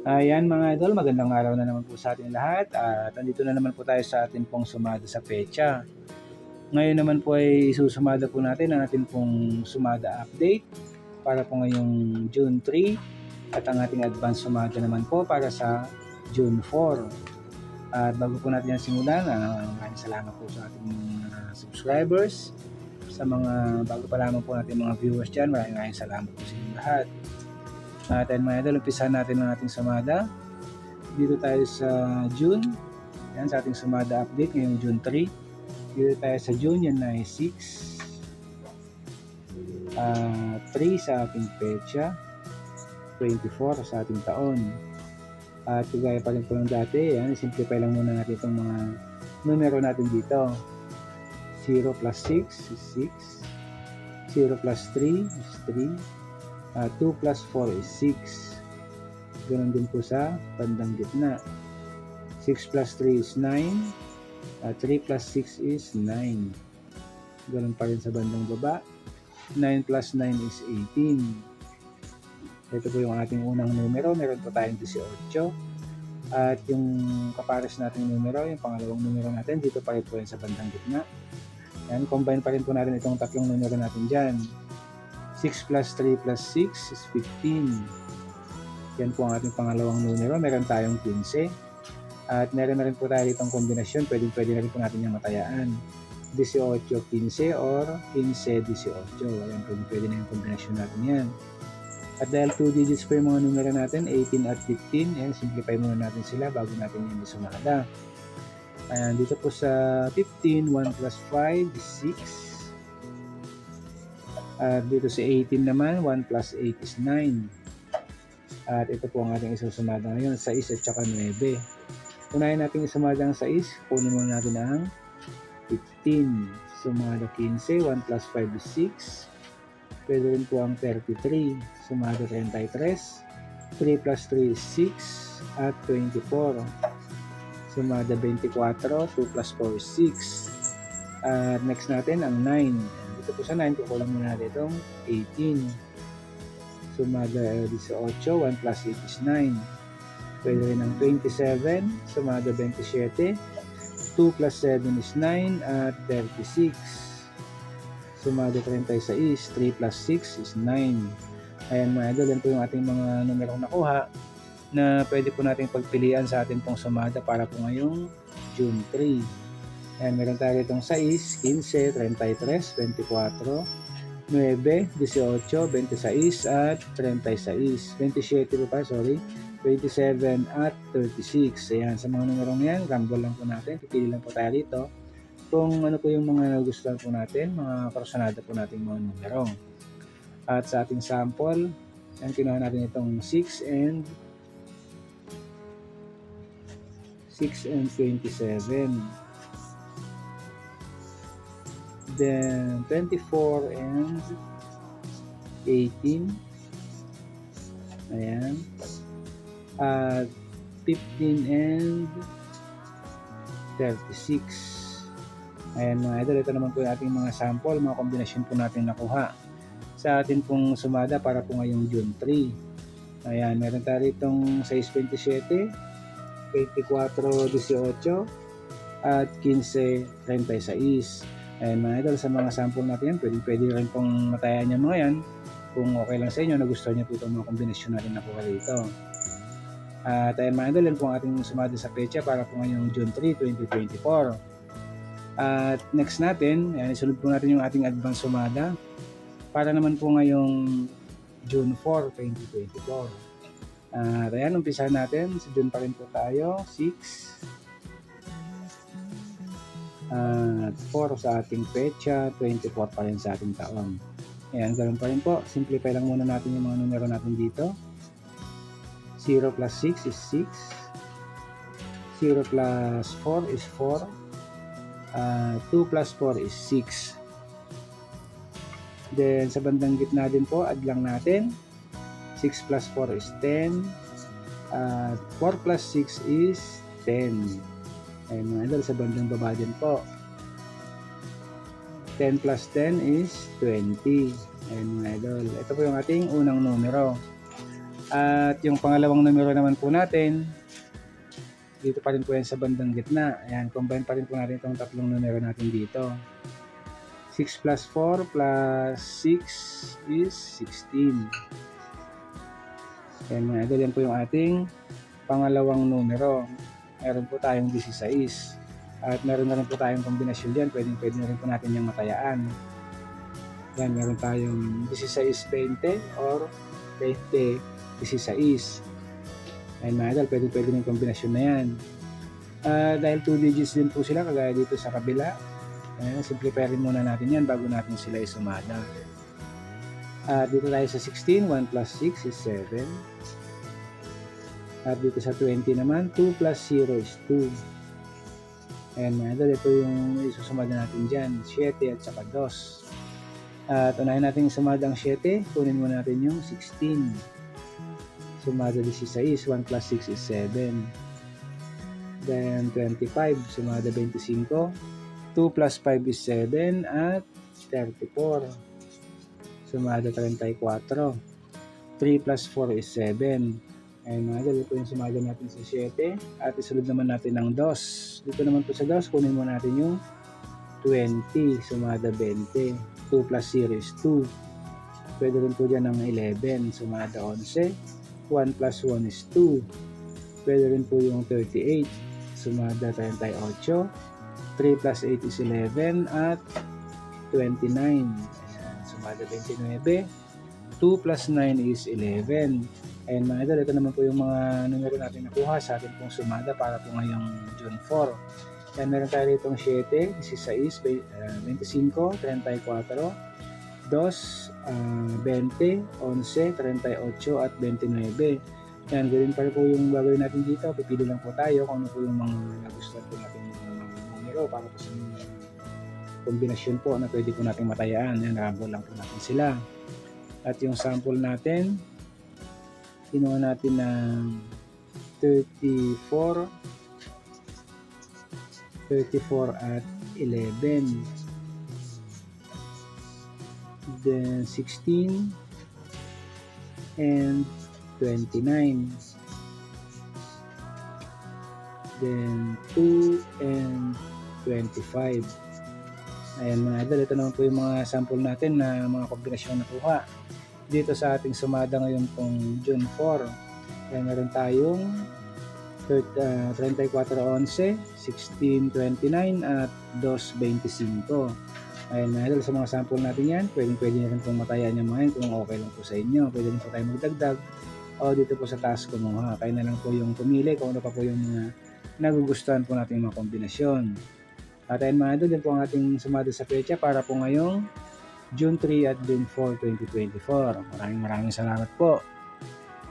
Ayan mga idol, magandang araw na naman po sa ating lahat at andito na naman po tayo sa ating pong sumada sa pecha. Ngayon naman po ay isusumada po natin ang ating pong sumada update para po ngayong June 3 at ang ating advance sumada naman po para sa June 4. At bago po natin yan simulan, uh, maraming salamat po sa ating mga subscribers, sa mga bago pa lamang po natin mga viewers dyan, maraming salamat po sa inyo lahat. At ayun mga idol, umpisahan natin ang ating sumada. Dito tayo sa June. Yan sa ating sumada update ngayong June 3. Dito tayo sa June, yan na ay 6. Uh, 3 sa ating pecha. 24 sa ating taon. At kagaya pa rin po ng dati, yan, simplify lang muna natin itong mga numero natin dito. 0 plus 6 is 6. 0 plus 3 is 3. Uh, 2 plus 4 is 6. Ganun din po sa bandang gitna. 6 plus 3 is 9. Uh, 3 plus 6 is 9. Ganun pa rin sa bandang baba. 9 plus 9 is 18. Ito po yung ating unang numero. Meron po tayong 18. At yung kapares nating numero, yung pangalawang numero natin, dito pa rin po yan sa bandang gitna. Yan, combine pa rin po natin itong tatlong numero natin dyan. 6 plus 3 plus 6 is 15. Yan po ang ating pangalawang numero. Meron tayong 15. At meron na rin po tayo itong kombinasyon. Pwede, pwede na rin po natin yung matayaan. 18-15 or 15-18. Ayan, pwede, pwede na yung kombinasyon natin yan. At dahil 2 digits po yung mga numero natin, 18 at 15, ayan, simplify muna natin sila bago natin yung isumada. Ayan, dito po sa 15, 1 plus 5 is 6. At dito sa 18 naman, 1 plus 8 is 9. At ito po ang ating isusumada ngayon, 6 at saka 9. Unahin natin isumada ang 6, kunin muna natin ang 15. Sumada 15, 1 plus 5 is 6. Pwede rin po ang 33. Sumada 33. 3 plus 3 is 6 at 24. Sumada 24, 2 plus 4 is 6. At next natin ang 9. Dito po sa 9, kukulang muna natin itong 18. Sumada 18, 1 plus 8 is 9. Pwede rin ang 27, sumada 27. 2 plus 7 is 9 at 36. Sumada 36, 3 plus 6 is 9. Ayan mga idol, yan po yung ating mga numerong nakuha na pwede po natin pagpilian sa ating pong sumada para po ngayong June 3. Ayan, meron tayo itong 6, 15, 33, 24, 9, 18, 26 at 36. 27 pa, sorry. 27 at 36. Ayan, sa mga numerong yan, rumble lang po natin. Pipili lang po tayo dito kung ano po yung mga nagustuhan po natin, mga personada po natin mga numero. At sa ating sample, yan, kinuha natin itong 6 and 6 and 27. Then 24 and 18. Ayan. At 15 and 36. Ayan mga idol, ito naman po yung ating mga sample, mga kombinasyon po natin nakuha sa atin pong sumada para po ngayong June 3. Ayan, meron tayo itong 627, 24-18, at 15-36. Ayan mga idol, sa mga sample natin yan, pwede, pwede rin pong matayan yan mga yan kung okay lang sa inyo, nagustuhan nyo po itong mga kombinasyon natin nakuha dito. At ayan mga idol, yan po ang ating sumada sa pecha para po ngayong June 3, 2024. At next natin, ayan, isunod po natin yung ating advance sumada para naman po ngayong June 4, 2024. At ayan, umpisahan natin. Sa June pa rin po tayo. 6, at 4 sa ating pecha, 24 pa rin sa ating taon. Ayan, ganun pa rin po. Simplify lang muna natin yung mga numero natin dito. 0 plus 6 is 6. 0 plus 4 is 4. Uh, 2 plus 4 is 6. Then, sa bandang gitna din po, add lang natin. 6 plus 4 is 10. Uh, 4 plus 6 is 10. Ayun mga idol, sa bandang baba din po. 10 plus 10 is 20. Ayun mga idol. Ito po yung ating unang numero. At yung pangalawang numero naman po natin, dito pa rin po yan sa bandang gitna. Ayan, combine pa rin po natin itong tatlong numero natin dito. 6 plus 4 plus 6 is 16. Ayan mga idol, yan po yung ating pangalawang numero. Meron po tayong 16. At meron na rin po tayong kombinasyon dyan. Pwede, pwede na rin po natin yung matayaan. Yan, meron tayong 16-20 or 20-16. Ayan mga idol, pwede pwede yung kombinasyon na yan. Ah, dahil 2 digits din po sila, kagaya dito sa kabila. Ayan, simplify rin muna natin yan bago natin sila isumada. At dito tayo sa 16, 1 plus 6 is 7. At dito sa 20 naman, 2 plus 0 is 2. Ayan mga ito yung isusumada natin dyan, 7 at saka 2. At unahin natin sumada ang 7, kunin muna natin yung 16. Sumada 16, 1 plus 6 is 7. Then 25, sumada 25. 2 plus 5 is 7 at 34. Sumada 34. 3 plus 4 is 7. Ayun mga idol, ito yung sumada natin sa 7. At isunod naman natin ng 2. Dito naman po sa 2, kunin mo natin yung 20. Sumada 20. 2 plus 0 is 2. Pwede rin po dyan ng 11. Sumada 11. 1 plus 1 is 2. Pwede rin po yung 38. Sumada 38. 3 plus 8 is 11 at 29. Ayan, sumada 29. 2 plus 9 is 11. Ayan mga idol, ito naman po yung mga numero natin nakuha sa atin pong sumada para po ngayong June 4. Ayan, meron tayo rito 7, 16, uh, 25, 34, 2, uh, 20, 11, 38 at 29. Yan, ganun pa po yung gagawin natin dito. Pipili lang po tayo kung ano po yung mga nagustuhan po natin yung numero para po sa mga kombinasyon po na pwede po natin matayaan. Yan, rambol lang po natin sila. At yung sample natin, kinuha natin ng 34 34 at 11 then 16 and 29 then 2 and 25 ayan mga idol ito naman po yung mga sample natin na mga kombinasyon na kuha dito sa ating sumada ngayon pong June 4 ayan meron tayong uh, 34.11 16.29 at 2.25 Ayan idol, sa mga sample natin yan, pwedeng pwede na rin pong matayan yung mga yan kung okay lang po sa inyo. Pwede rin po tayo magdagdag o dito po sa task kumuha. Kaya na lang po yung pumili kung ano pa po yung mga nagugustuhan po natin mga kombinasyon. At ayun mga idol, din po ang ating sumada sa pecha para po ngayong June 3 at June 4, 2024. Maraming maraming salamat po.